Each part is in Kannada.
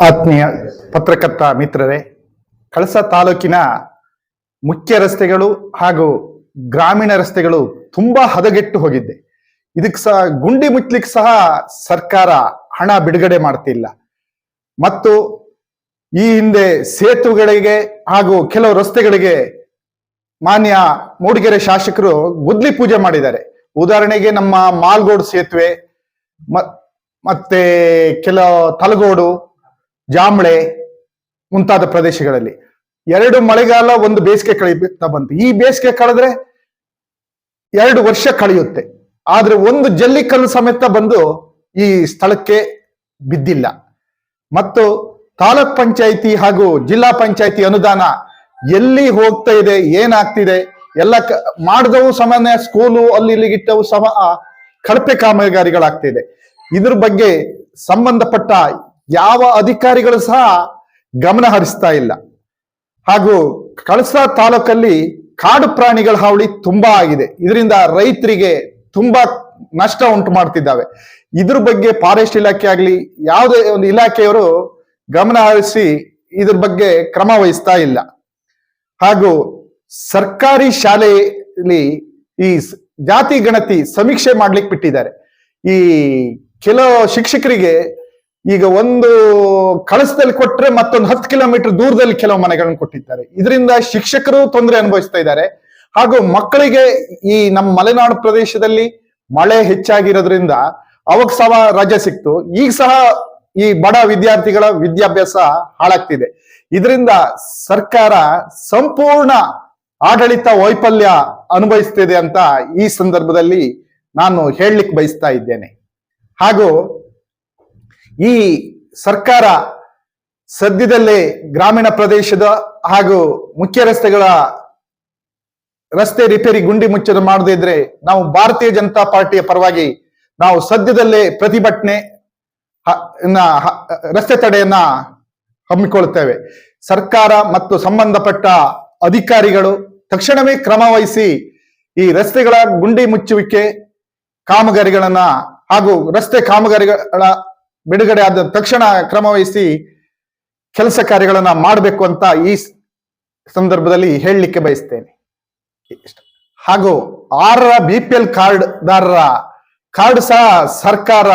ಆತ್ಮೀಯ ಪತ್ರಕರ್ತ ಮಿತ್ರರೇ, ಕಳಸ ತಾಲೂಕಿನ ಮುಖ್ಯ ರಸ್ತೆಗಳು ಹಾಗೂ ಗ್ರಾಮೀಣ ರಸ್ತೆಗಳು ತುಂಬಾ ಹದಗೆಟ್ಟು ಹೋಗಿದ್ದೆ. ಇದಕ್ಕೆ ಸಹ ಗುಂಡಿ ಮುಚ್ಚಲಿಕ್ಕೆ ಸಹ ಸರ್ಕಾರ ಹಣ ಬಿಡುಗಡೆ ಮಾಡ್ತಿಲ್ಲ. ಮತ್ತು ಈ ಹಿಂದೆ ಸೇತುವೆಗಳಿಗೆ ಹಾಗೂ ಕೆಲವು ರಸ್ತೆಗಳಿಗೆ ಮಾನ್ಯ ಮೂಡಿಗೆರೆ ಶಾಸಕರು ಗುದ್ಲಿ ಪೂಜೆ ಮಾಡಿದ್ದಾರೆ. ಉದಾಹರಣೆಗೆ ನಮ್ಮ ಮಾಲ್ಗೋಡ್ ಸೇತುವೆ ಮತ್ತೆ ಕೆಲ ತಲಗೋಡು ಜಾಂಬಳೆ ಮುಂತಾದ ಪ್ರದೇಶಗಳಲ್ಲಿ. ಎರಡು ಮಳೆಗಾಲ, ಒಂದು ಬೇಸಿಗೆ ಕಳೆಯುತ್ತಾ ಬಂತು. ಈ ಬೇಸಿಗೆ ಕಳೆದ್ರೆ ಎರಡು ವರ್ಷ ಕಳೆಯುತ್ತೆ. ಆದ್ರೆ ಒಂದು ಜಲ್ಲಿಕಲ್ಲು ಸಮೇತ ಬಂದು ಈ ಸ್ಥಳಕ್ಕೆ ಬಿದ್ದಿಲ್ಲ. ಮತ್ತು ತಾಲೂಕ್ ಪಂಚಾಯಿತಿ ಹಾಗೂ ಜಿಲ್ಲಾ ಪಂಚಾಯಿತಿ ಅನುದಾನ ಎಲ್ಲಿ ಹೋಗ್ತಾ ಇದೆ, ಏನಾಗ್ತಿದೆ, ಎಲ್ಲ ಮಾಡಿದವು ಸಾಮಾನ್ಯ ಸ್ಕೂಲು ಅಲ್ಲಿ ಇಲ್ಲಿಗಿಟ್ಟವು ಸಮ ಕಳಪೆ ಕಾಮಗಾರಿಗಳಾಗ್ತಿದೆ. ಇದ್ರ ಬಗ್ಗೆ ಸಂಬಂಧಪಟ್ಟ ಯಾವ ಅಧಿಕಾರಿಗಳು ಸಹ ಗಮನ ಹರಿಸ್ತಾ ಇಲ್ಲ. ಹಾಗೂ ಕಳಸ ತಾಲೂಕಲ್ಲಿ ಕಾಡು ಪ್ರಾಣಿಗಳ ಹಾವಳಿ ತುಂಬಾ ಆಗಿದೆ. ಇದರಿಂದ ರೈತರಿಗೆ ತುಂಬಾ ನಷ್ಟ ಉಂಟು ಮಾಡ್ತಿದ್ದಾವೆ. ಇದ್ರ ಬಗ್ಗೆ ಫಾರೆಸ್ಟ್ ಇಲಾಖೆ ಆಗ್ಲಿ, ಯಾವುದೇ ಒಂದು ಇಲಾಖೆಯವರು ಗಮನ ಹರಿಸಿ ಇದ್ರ ಬಗ್ಗೆ ಕ್ರಮ ವಹಿಸ್ತಾ ಇಲ್ಲ. ಹಾಗೂ ಸರ್ಕಾರಿ ಶಾಲೆಯಲ್ಲಿ ಈ ಜಾತಿ ಗಣತಿ ಸಮೀಕ್ಷೆ ಮಾಡ್ಲಿಕ್ಕೆ ಬಿಟ್ಟಿದ್ದಾರೆ. ಈ ಕೆಲವು ಶಿಕ್ಷಕರಿಗೆ ಈಗ ಒಂದು ಕಳಸದಲ್ಲಿ ಕೊಟ್ಟರೆ ಮತ್ತೊಂದು ಹತ್ತು ಕಿಲೋಮೀಟರ್ ದೂರದಲ್ಲಿ ಕೆಲವು ಮನೆಗಳನ್ನು ಕೊಟ್ಟಿದ್ದಾರೆ. ಇದರಿಂದ ಶಿಕ್ಷಕರು ತೊಂದರೆ ಅನುಭವಿಸ್ತಾ ಇದ್ದಾರೆ. ಹಾಗೂ ಮಕ್ಕಳಿಗೆ ಈ ನಮ್ಮ ಮಲೆನಾಡು ಪ್ರದೇಶದಲ್ಲಿ ಮಳೆ ಹೆಚ್ಚಾಗಿರೋದ್ರಿಂದ ಅವಾಗ ಸಹ ರಜೆ ಸಿಕ್ತು. ಈಗ ಸಹ ಈ ಬಡ ವಿದ್ಯಾರ್ಥಿಗಳ ವಿದ್ಯಾಭ್ಯಾಸ ಹಾಳಾಗ್ತಿದೆ. ಇದರಿಂದ ಸರ್ಕಾರ ಸಂಪೂರ್ಣ ಆಡಳಿತ ವೈಫಲ್ಯ ಅನುಭವಿಸ್ತಿದೆ ಅಂತ ಈ ಸಂದರ್ಭದಲ್ಲಿ ನಾನು ಹೇಳಲಿಕ್ಕೆ ಬಯಸ್ತಾ ಇದ್ದೇನೆ. ಹಾಗೂ ಈ ಸರ್ಕಾರ ಸದ್ಯದಲ್ಲೇ ಗ್ರಾಮೀಣ ಪ್ರದೇಶದ ಹಾಗೂ ಮುಖ್ಯ ರಸ್ತೆಗಳ ರಸ್ತೆ ರಿಪೇರಿ ಗುಂಡಿ ಮುಚ್ಚದ ಮಾಡದೇ ಇದ್ರೆ ನಾವು ಭಾರತೀಯ ಜನತಾ ಪಾರ್ಟಿಯ ಪರವಾಗಿ ನಾವು ಸದ್ಯದಲ್ಲೇ ಪ್ರತಿಭಟನೆ ರಸ್ತೆ ತಡೆಯನ್ನ ಹಮ್ಮಿಕೊಳ್ಳುತ್ತೇವೆ. ಸರ್ಕಾರ ಮತ್ತು ಸಂಬಂಧಪಟ್ಟ ಅಧಿಕಾರಿಗಳು ತಕ್ಷಣವೇ ಕ್ರಮ ವಹಿಸಿ ಈ ರಸ್ತೆಗಳ ಗುಂಡಿ ಮುಚ್ಚುವಿಕೆ ಕಾಮಗಾರಿಗಳನ್ನ ಹಾಗೂ ರಸ್ತೆ ಕಾಮಗಾರಿಗಳ ಬಿಡುಗಡೆ ಆದ ತಕ್ಷಣ ಕ್ರಮ ವಹಿಸಿ ಕೆಲಸ ಕಾರ್ಯಗಳನ್ನ ಮಾಡಬೇಕು ಅಂತ ಈ ಸಂದರ್ಭದಲ್ಲಿ ಹೇಳಲಿಕ್ಕೆ ಬಯಸ್ತೇನೆ. ಹಾಗೂ ಆರರ ಬಿ ಪಿ ಎಲ್ ಕಾರ್ಡ್ದಾರರ ಕಾರ್ಡ್ ಸಹ ಸರ್ಕಾರ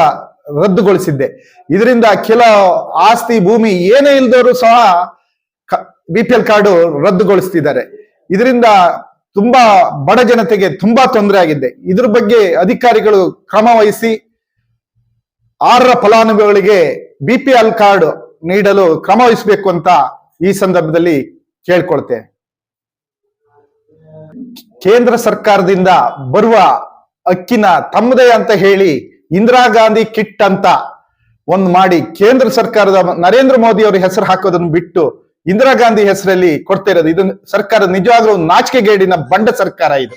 ರದ್ದುಗೊಳಿಸಿದ್ದೆ. ಇದರಿಂದ ಕೆಲ ಆಸ್ತಿ ಭೂಮಿ ಏನೇ ಇಲ್ದವರು ಸಹ ಬಿ ಪಿ ಎಲ್ ಕಾರ್ಡು ರದ್ದುಗೊಳಿಸ್ತಿದ್ದಾರೆ. ಇದರಿಂದ ತುಂಬಾ ಬಡ ಜನತೆಗೆ ತುಂಬಾ ತೊಂದರೆ ಆಗಿದೆ ಇದ್ರ ಬಗ್ಗೆ ಅಧಿಕಾರಿಗಳು ಕ್ರಮ ವಹಿಸಿ ಆರರ ಫಲಾನುಭವಿಗಳಿಗೆ ಬಿ ಪಿ ಎಲ್ ಕಾರ್ಡ್ ನೀಡಲು ಕ್ರಮ ವಹಿಸಬೇಕು ಅಂತ ಈ ಸಂದರ್ಭದಲ್ಲಿ ಕೇಳ್ಕೊಳ್ತೇನೆ ಕೇಂದ್ರ ಸರ್ಕಾರದಿಂದ ಬರುವ ಅಕ್ಕಿನ ತಮ್ಮದೇ ಅಂತ ಹೇಳಿ ಇಂದಿರಾ ಗಾಂಧಿ ಕಿಟ್ ಅಂತ ಒಂದು ಮಾಡಿ ಕೇಂದ್ರ ಸರ್ಕಾರದ ನರೇಂದ್ರ ಮೋದಿ ಅವರ ಹೆಸರು ಹಾಕೋದನ್ನು ಬಿಟ್ಟು ಇಂದಿರಾ ಗಾಂಧಿ ಹೆಸರಲ್ಲಿ ಕೊಡ್ತಾ ಇರೋದು. ಇದು ಸರ್ಕಾರ ನಿಜವಾಗ್ಲೂ ನಾಚಿಕೆಗೇಡಿನ ಬಂಡ ಸರ್ಕಾರ ಇದು.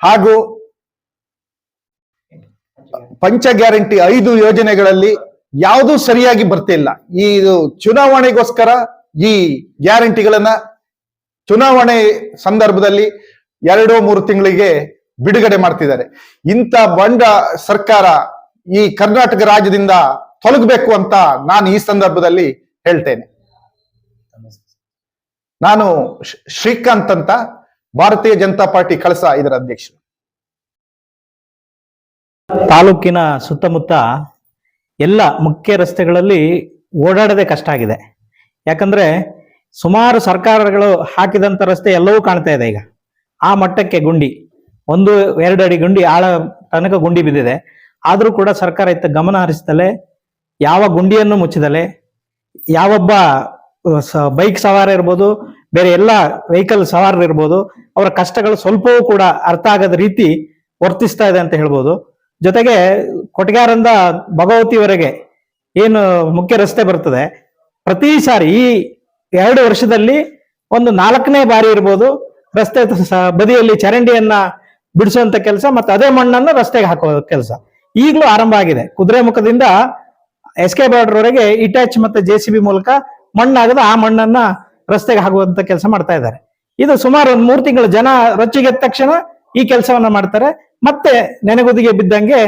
ಹಾಗೂ ಪಂಚ ಗ್ಯಾರಂಟಿ ಐದು ಯೋಜನೆಗಳಲ್ಲಿ ಯಾವುದು ಸರಿಯಾಗಿ ಬರ್ತಿಲ್ಲ ಈ ಚುನಾವಣೆಗೋಸ್ಕರ ಈ ಗ್ಯಾರಂಟಿಗಳನ್ನ ಚುನಾವಣೆ ಸಂದರ್ಭದಲ್ಲಿ ಎರಡು ಮೂರು ತಿಂಗಳಿಗೆ ಬಿಡುಗಡೆ ಮಾಡ್ತಿದ್ದಾರೆ. ಇಂಥ ಬಂಡ ಸರ್ಕಾರ ಈ ಕರ್ನಾಟಕ ರಾಜ್ಯದಿಂದ ತೊಲಗಬೇಕು ಅಂತ ನಾನು ಈ ಸಂದರ್ಭದಲ್ಲಿ ಹೇಳ್ತೇನೆ. ನಾನು ಶ್ರೀ- ಶ್ರೀಕಾಂತ್ ಅಂತ ಭಾರತೀಯ ಜನತಾ ಪಾರ್ಟಿ ಕಳಸ ಇದರ ಅಧ್ಯಕ್ಷರು. ತಾಲೂಕಿನ ಸುತ್ತಮುತ್ತ ಎಲ್ಲ ಮುಖ್ಯ ರಸ್ತೆಗಳಲ್ಲಿ ಓಡಾಡದೆ ಕಷ್ಟ ಆಗಿದೆ. ಯಾಕಂದ್ರೆ ಸುಮಾರು ಸರ್ಕಾರಗಳು ಹಾಕಿದಂತ ರಸ್ತೆ ಎಲ್ಲವೂ ಕಾಣ್ತಾ ಇದೆ ಈಗ. ಆ ಮಟ್ಟಕ್ಕೆ ಗುಂಡಿ, ಒಂದು, ಎರಡು ಅಡಿ ಗುಂಡಿ ಆಳ ತನಕ ಗುಂಡಿ ಬಿದ್ದಿದೆ. ಆದರೂ ಕೂಡ ಸರ್ಕಾರ ಇತ್ತ ಗಮನ ಹರಿಸದಲೆ, ಯಾವ ಗುಂಡಿಯನ್ನು ಮುಚ್ಚಿದಲೆ, ಯಾವೊಬ್ಬ ಬೈಕ್ ಸವಾರ ಇರ್ಬೋದು, ಬೇರೆ ಎಲ್ಲ ವೆಹಿಕಲ್ ಸವಾರರು ಇರ್ಬೋದು ಅವರ ಕಷ್ಟಗಳು ಸ್ವಲ್ಪವೂ ಕೂಡ ಅರ್ಥ ಆಗದ ರೀತಿ ವರ್ತಿಸ್ತಾ ಇದೆ ಅಂತ ಹೇಳ್ಬೋದು. ಜೊತೆಗೆ ಕೊಟ್ಗ್ಯಾರಿಂದ ಭಗವತಿವರೆಗೆ ಏನು ಮುಖ್ಯ ರಸ್ತೆ ಬರ್ತದೆ. ಪ್ರತಿ ಸಾರಿ ಈ ಎರಡು ವರ್ಷದಲ್ಲಿ ಒಂದು ನಾಲ್ಕನೇ ಬಾರಿ ಇರ್ಬೋದು. ರಸ್ತೆ ಬದಿಯಲ್ಲಿ ಚರಂಡಿಯನ್ನ ಬಿಡಿಸುವಂತ ಕೆಲಸ ಮತ್ತೆ ಅದೇ ಮಣ್ಣನ್ನು ರಸ್ತೆಗೆ ಹಾಕುವ ಕೆಲಸ. ಈಗಲೂ ಆರಂಭ ಆಗಿದೆ. ಕುದುರೆಮುಖದಿಂದ ಎಸ್ ಕೆ ವರೆಗೆ ಇಟ್ಯಾಚ್ ಮತ್ತೆ ಜೆ ಸಿ ಬಿ ಮೂಲಕ ಮಣ್ಣಾಗದ ಆ ಮಣ್ಣನ್ನ ರಸ್ತೆಗೆ ಹಾಕುವಂತ ಕೆಲಸ ಮಾಡ್ತಾ ಇದ್ದಾರೆ. ಇದು ಸುಮಾರು ಒಂದು ಮೂರು ತಿಂಗಳು ಜನ ರೊಚ್ಚಿಗೆದ್ದ ತಕ್ಷಣ ಈ ಕೆಲಸವನ್ನ ಮಾಡ್ತಾರೆ. ಮತ್ತೆ ನೆನೆಗುದಿಗೆ ಬಿದ್ದಂಗೆ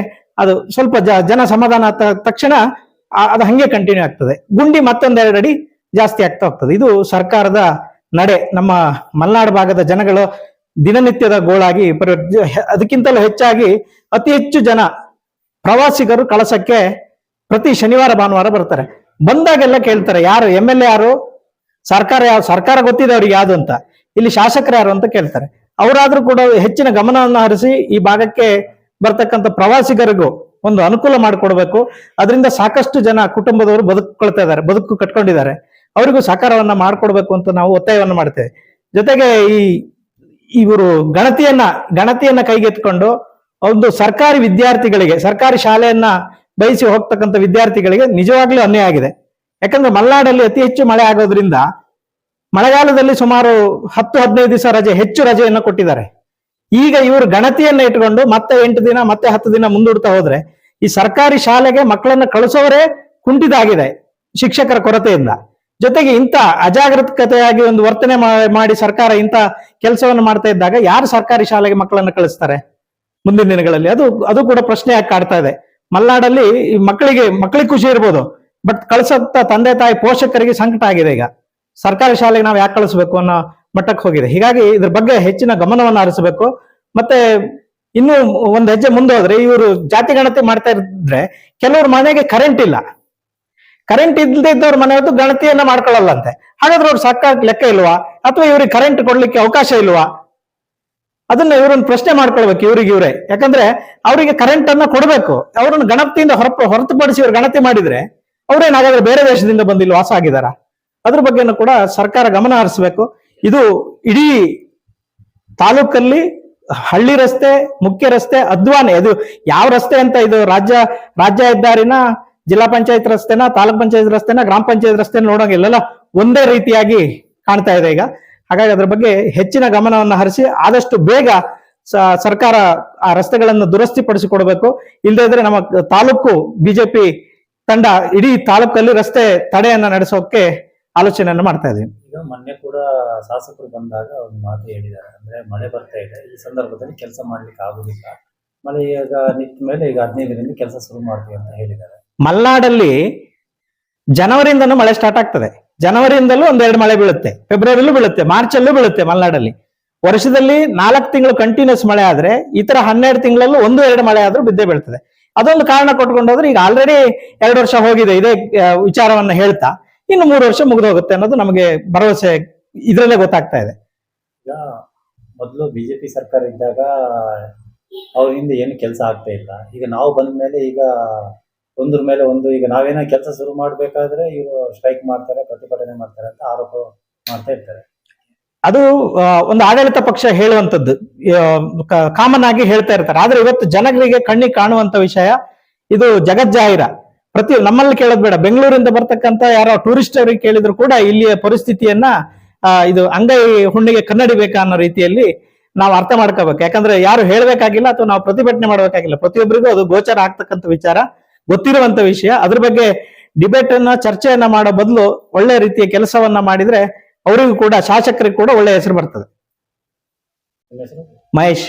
ಅದು ಸ್ವಲ್ಪ ಜನ ಸಮಾಧಾನ ತಕ್ಷಣ ಅದು ಹಂಗೆ ಕಂಟಿನ್ಯೂ ಆಗ್ತದೆ. ಗುಂಡಿ ಮತ್ತೊಂದೆರಡು ಅಡಿ ಜಾಸ್ತಿ ಆಗ್ತಾ ಹೋಗ್ತದೆ. ಇದು ಸರ್ಕಾರದ ನಡೆ. ನಮ್ಮ ಮಲೆನಾಡು ಭಾಗದ ಜನಗಳು ದಿನನಿತ್ಯದ ಗೋಳಾಗಿ ಅದಕ್ಕಿಂತಲೂ ಹೆಚ್ಚಾಗಿ ಅತಿ ಹೆಚ್ಚು ಜನ ಪ್ರವಾಸಿಗರು ಕಳಸಕ್ಕೆ ಪ್ರತಿ ಶನಿವಾರ, ಭಾನುವಾರ ಬರ್ತಾರೆ. ಬಂದಾಗೆಲ್ಲ ಕೇಳ್ತಾರೆ, ಯಾರು ಎಂ ಎಲ್ ಎ ಯಾರು? ಸರ್ಕಾರ ಯಾವ ಸರ್ಕಾರ ಗೊತ್ತಿದೆ ಅವ್ರಿಗೆ ಯಾವ್ದು ಅಂತ. ಇಲ್ಲಿ ಶಾಸಕರು ಯಾರು ಅಂತ ಕೇಳ್ತಾರೆ. ಅವರಾದ್ರೂ ಕೂಡ ಹೆಚ್ಚಿನ ಗಮನವನ್ನು ಹರಿಸಿ ಈ ಭಾಗಕ್ಕೆ ಬರ್ತಕ್ಕಂಥ ಪ್ರವಾಸಿಗರಿಗೂ ಒಂದು ಅನುಕೂಲ ಮಾಡಿಕೊಡ್ಬೇಕು. ಅದರಿಂದ ಸಾಕಷ್ಟು ಜನ ಕುಟುಂಬದವರು ಬದುಕೊಳ್ತಾ ಇದ್ದಾರೆ, ಬದುಕು ಕಟ್ಕೊಂಡಿದ್ದಾರೆ. ಅವರಿಗೂ ಸಹಕಾರವನ್ನ ಮಾಡಿಕೊಡ್ಬೇಕು ಅಂತ ನಾವು ಒತ್ತಾಯವನ್ನು ಮಾಡ್ತೇವೆ. ಜೊತೆಗೆ ಈ, ಇವರು ಗಣತಿಯನ್ನ ಗಣತಿಯನ್ನ ಕೈಗೆತ್ಕೊಂಡು ಒಂದು ಸರ್ಕಾರಿ ವಿದ್ಯಾರ್ಥಿಗಳಿಗೆ, ಸರ್ಕಾರಿ ಶಾಲೆಯನ್ನ ಬಯಸಿ ಹೋಗ್ತಕ್ಕಂಥ ವಿದ್ಯಾರ್ಥಿಗಳಿಗೆ ನಿಜವಾಗ್ಲೂ ಅನ್ಯಾಯ ಆಗಿದೆ. ಯಾಕಂದ್ರೆ ಮಲೆನಾಡಲ್ಲಿ ಅತಿ ಹೆಚ್ಚು ಮಳೆ ಆಗೋದ್ರಿಂದ ಮಳೆಗಾಲದಲ್ಲಿ ಸುಮಾರು ಹತ್ತು, ಹದಿನೈದು ದಿವಸ ರಜೆ, ಹೆಚ್ಚು ರಜೆಯನ್ನು ಕೊಟ್ಟಿದ್ದಾರೆ. ಈಗ ಇವರು ಗಣತಿಯನ್ನ ಇಟ್ಕೊಂಡು ಮತ್ತೆ ಎಂಟು ದಿನ, ಮತ್ತೆ ಹತ್ತು ದಿನ ಮುಂದೂಡ್ತಾ ಹೋದ್ರೆ ಈ ಸರ್ಕಾರಿ ಶಾಲೆಗೆ ಮಕ್ಕಳನ್ನ ಕಳಿಸೋರೇ ಕುಂಠಿತಾಗಿದೆ ಶಿಕ್ಷಕರ ಕೊರತೆಯಿಂದ. ಜೊತೆಗೆ ಇಂಥ ಅಜಾಗ್ರತಕತೆಯಾಗಿ ಒಂದು ವರ್ತನೆ ಮಾಡಿ ಸರ್ಕಾರ ಇಂಥ ಕೆಲಸವನ್ನು ಮಾಡ್ತಾ ಇದ್ದಾಗ ಯಾರು ಸರ್ಕಾರಿ ಶಾಲೆಗೆ ಮಕ್ಕಳನ್ನ ಕಳಿಸ್ತಾರೆ ಮುಂದಿನ ದಿನಗಳಲ್ಲಿ? ಅದು ಅದು ಕೂಡ ಪ್ರಶ್ನೆಯಾಗಿ ಕಾಡ್ತಾ ಇದೆ. ಮಲ್ನಾಡಲ್ಲಿ ಮಕ್ಕಳಿಗೆ ಮಕ್ಕಳಿಗೆ ಖುಷಿ ಇರ್ಬೋದು, ಬಟ್ ಕಳ್ಸಂತ ತಂದೆ ತಾಯಿ ಪೋಷಕರಿಗೆ ಸಂಕಟ ಆಗಿದೆ ಈಗ. ಸರ್ಕಾರಿ ಶಾಲೆಗೆ ನಾವು ಯಾಕೆ ಕಳಿಸ್ಬೇಕು ಅನ್ನೋ ಮಟ್ಟಕ್ಕೆ ಹೋಗಿದೆ. ಹೀಗಾಗಿ ಇದ್ರ ಬಗ್ಗೆ ಹೆಚ್ಚಿನ ಗಮನವನ್ನು ಹರಿಸಬೇಕು. ಮತ್ತೆ ಇನ್ನು ಒಂದು ಹೆಜ್ಜೆ ಮುಂದೆ ಹೋದ್ರೆ ಇವರು ಜಾತಿ ಗಣತಿ ಮಾಡ್ತಾ ಇದ್ರೆ ಕೆಲವ್ರ ಮನೆಗೆ ಕರೆಂಟ್ ಇಲ್ಲ. ಕರೆಂಟ್ ಇಲ್ಲದೆ ಇದ್ದವ್ರ ಮನೆ ಹೊತ್ತು ಗಣತಿಯನ್ನ ಮಾಡ್ಕೊಳ್ಳಲ್ಲಂತೆ. ಹಾಗಾದ್ರೆ ಅವ್ರು ಸರ್ಕಾರ ಲೆಕ್ಕ ಇಲ್ವಾ? ಅಥವಾ ಇವ್ರಿಗೆ ಕರೆಂಟ್ ಕೊಡ್ಲಿಕ್ಕೆ ಅವಕಾಶ ಇಲ್ವಾ? ಅದನ್ನ ಇವ್ರನ್ನ ಪ್ರಶ್ನೆ ಮಾಡ್ಕೊಳ್ಬೇಕು ಇವ್ರಿಗೆ ಇವರೇ. ಯಾಕಂದ್ರೆ ಅವರಿಗೆ ಕರೆಂಟ್ ಅನ್ನ ಕೊಡಬೇಕು. ಅವ್ರನ್ನ ಗಣತಿಯಿಂದ ಹೊರ ಹೊರತುಪಡಿಸಿ ಇವ್ರು ಗಣತಿ ಮಾಡಿದ್ರೆ ಅವ್ರೇನಾಗಾದ್ರೆ ಬೇರೆ ದೇಶದಿಂದ ಬಂದು ವಾಸ ಆಗಿದಾರ? ಅದ್ರ ಬಗ್ಗೆನೂ ಕೂಡ ಸರ್ಕಾರ ಗಮನ ಹರಿಸಬೇಕು. ಇದು ಇಡೀ ತಾಲೂಕಲ್ಲಿ ಹಳ್ಳಿ ರಸ್ತೆ, ಮುಖ್ಯ ರಸ್ತೆ, ಅದ್ವಾನೆ, ಅದು ಯಾವ ರಸ್ತೆ ಅಂತ ಇದು ರಾಜ್ಯ ರಾಜ್ಯ ಹೆದ್ದಾರಿನ, ಜಿಲ್ಲಾ ಪಂಚಾಯತ್ ರಸ್ತೆನ, ತಾಲೂಕ್ ಪಂಚಾಯತ್ ರಸ್ತೆನ, ಗ್ರಾಮ ಪಂಚಾಯತ್ ರಸ್ತೆನ ನೋಡೋಂಗಿಲ್ಲ ಒಂದೇ ರೀತಿಯಾಗಿ ಕಾಣ್ತಾ ಇದೆ ಈಗ. ಹಾಗಾಗಿ ಅದ್ರ ಬಗ್ಗೆ ಹೆಚ್ಚಿನ ಗಮನವನ್ನು ಹರಿಸಿ ಆದಷ್ಟು ಬೇಗ ಸರ್ಕಾರ ಆ ರಸ್ತೆಗಳನ್ನು ದುರಸ್ತಿಪಡಿಸಿಕೊಡ್ಬೇಕು. ಇಲ್ಲದೇ ಇದ್ರೆ ನಮ್ಮ ತಾಲೂಕು ಬಿಜೆಪಿ ತಂಡ ಇಡೀ ತಾಲೂಕಲ್ಲಿ ರಸ್ತೆ ತಡೆಯನ್ನ ನಡೆಸೋಕೆ ಆಲೋಚನೆಯನ್ನು ಮಾಡ್ತಾ ಇದೀವಿ ಈಗ ಮೊನ್ನೆ ಕೂಡ ಶಾಸಕರು ಬಂದಾಗ ಒಂದು ಮಾತು ಹೇಳಿದ್ದಾರೆ. ಅಂದ್ರೆ ಮಳೆ ಬರ್ತಾ ಇದೆ. ಈ ಸಂದರ್ಭದಲ್ಲಿ ಕೆಲಸ ಮಾಡ್ಲಿಕ್ಕೆ ಆಗುದಿಲ್ಲ. ಮಳೆ ಈಗ ನಿಂತ ಮೇಲೆ ಈಗ ಹದಿನೈದರಿಂದ ಕೆಲಸ ಶುರು ಮಾಡ್ತೀವಿ ಅಂತ ಹೇಳಿದ್ದಾರೆ. ಮಲ್ನಾಡಲ್ಲಿ ಜನವರಿಯಿಂದನೂ ಮಳೆ ಸ್ಟಾರ್ಟ್ ಆಗ್ತದೆ. ಜನವರಿಯಿಂದಲೂ ಒಂದೆರಡು ಮಳೆ ಬೀಳುತ್ತೆ. ಫೆಬ್ರವರಿಲೂ ಬೀಳುತ್ತೆ. ಮಾರ್ಚ್ ಅಲ್ಲೂ ಬೀಳುತ್ತೆ ಮಲ್ನಾಡಲ್ಲಿ. ವರ್ಷದಲ್ಲಿ ನಾಲ್ಕು ತಿಂಗಳು ಕಂಟಿನ್ಯೂಸ್ ಮಳೆ ಆದ್ರೆ ಇತರ ಹನ್ನೆರಡು ತಿಂಗಳಲ್ಲೂ ಒಂದು ಎರಡು ಮಳೆ ಆದ್ರೂ ಬಿದ್ದೇ ಬೀಳ್ತದೆ. ಅದೊಂದು ಕಾರಣ ಕೊಟ್ಕೊಂಡೋದ್ರೆ ಈಗ ಆಲ್ರೆಡಿ ಎರಡು ವರ್ಷ ಹೋಗಿದೆ. ಇದೇ ವಿಚಾರವನ್ನ ಹೇಳ್ತಾ. ಇನ್ನು ಮೂರು ವರ್ಷ ಮುಗಿದು ಹೋಗುತ್ತೆ ಅನ್ನೋದು ನಮಗೆ ಭರವಸೆ ಇದರಲ್ಲೇ ಗೊತ್ತಾಗ್ತಾ ಇದೆ. ಈಗ ಮೊದಲು ಬಿಜೆಪಿ ಸರ್ಕಾರ ಇದ್ದಾಗ ಅವರಿಂದ ಏನು ಕೆಲಸ ಆಗ್ತಾ ಇಲ್ಲ. ಈಗ ನಾವು ಬಂದ ಮೇಲೆ ಈಗ ಒಂದ್ರ ಮೇಲೆ ಒಂದು ಈಗ ನಾವೇನೋ ಕೆಲಸ ಶುರು ಮಾಡ್ಬೇಕಾದ್ರೆ ಇವರು ಸ್ಟ್ರೈಕ್ ಮಾಡ್ತಾರೆ ಪ್ರತಿಭಟನೆ ಮಾಡ್ತಾರೆ ಅಂತ ಆರೋಪ ಮಾಡ್ತಾ ಇರ್ತಾರೆ. ಅದು ಒಂದು ಆಡಳಿತ ಪಕ್ಷ ಹೇಳುವಂತದ್ದು ಕಾಮನ್ ಆಗಿ ಹೇಳ್ತಾ ಇರ್ತಾರೆ. ಆದ್ರೆ ಇವತ್ತು ಜನಗಳಿಗೆ ಕಣ್ಣಿಗೆ ಕಾಣುವಂತ ವಿಷಯ ಇದು ಜಗಜ್ಜಾಹಿರ. ಪ್ರತಿ ನಮ್ಮಲ್ಲಿ ಕೇಳೋದು ಬೇಡ. ಬೆಂಗಳೂರಿಂದ ಬರ್ತಕ್ಕಂತ ಯಾರೋ ಟೂರಿಸ್ಟ್ ಅವರಿಗೆ ಕೇಳಿದ್ರು ಕೂಡ ಇಲ್ಲಿಯ ಪರಿಸ್ಥಿತಿಯನ್ನ ಇದು ಅಂಗೈ ಹುಣ್ಣಿಗೆ ಕನ್ನಡಿ ಬೇಕಾ ಅನ್ನೋ ರೀತಿಯಲ್ಲಿ ನಾವು ಅರ್ಥ ಮಾಡ್ಕೋಬೇಕು. ಯಾಕಂದ್ರೆ ಯಾರು ಹೇಳಬೇಕಾಗಿಲ್ಲ ಅಥವಾ ನಾವು ಪ್ರತಿಭಟನೆ ಮಾಡ್ಬೇಕಾಗಿಲ್ಲ. ಪ್ರತಿಯೊಬ್ಬರಿಗೂ ಅದು ಗೋಚರ ಆಗ್ತಕ್ಕಂಥ ವಿಚಾರ ಗೊತ್ತಿರುವಂತ ವಿಷಯ. ಅದ್ರ ಬಗ್ಗೆ ಡಿಬೇಟ್ ಅನ್ನ ಚರ್ಚೆಯನ್ನ ಮಾಡೋ ಬದಲು ಒಳ್ಳೆ ರೀತಿಯ ಕೆಲಸವನ್ನ ಮಾಡಿದ್ರೆ ಅವರಿಗೂ ಕೂಡ ಶಾಸಕರಿಗೆ ಕೂಡ ಒಳ್ಳೆ ಹೆಸರು ಬರ್ತದೆ. ಮಹೇಶ್.